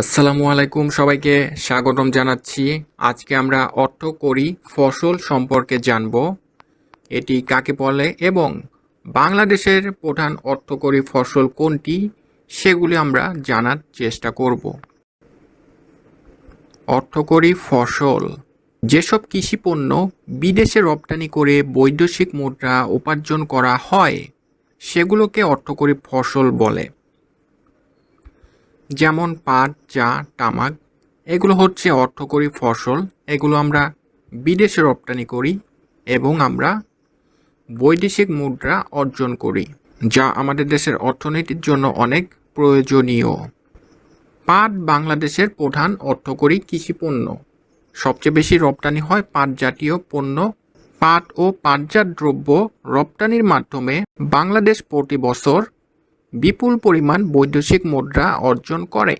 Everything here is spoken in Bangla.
আসসালামু আলাইকুম সবাইকে স্বাগতম জানাচ্ছি। আজকে আমরা অর্থকরী ফসল সম্পর্কে জানব। এটি কাকে বলে এবং বাংলাদেশের প্রধান অর্থকরী ফসল কোনটি সেগুলি আমরা জানার চেষ্টা করব। অর্থকরী ফসল। যেসব কৃষি পণ্য বিদেশে রপ্তানি করে বৈদেশিক মুদ্রা উপার্জন করা হয়, সেগুলোকে অর্থকরী ফসল বলে। যেমন পাট, চা, তামাক, এগুলো হচ্ছে অর্থকরী ফসল। এগুলো আমরা বিদেশে রপ্তানি করি এবং আমরা বৈদেশিক মুদ্রা অর্জন করি, যা আমাদের দেশের অর্থনীতির জন্য অনেক প্রয়োজনীয়। পাট বাংলাদেশের প্রধান অর্থকরী কৃষিপণ্য সবচেয়ে বেশি রপ্তানি হয় পাট জাতীয় পণ্য। পাট ও পাটজাত দ্রব্য রপ্তানির মাধ্যমে বাংলাদেশ প্রতি বছর বিপুল পরিমাণ বৈদেশিক মুদ্রা অর্জন করে।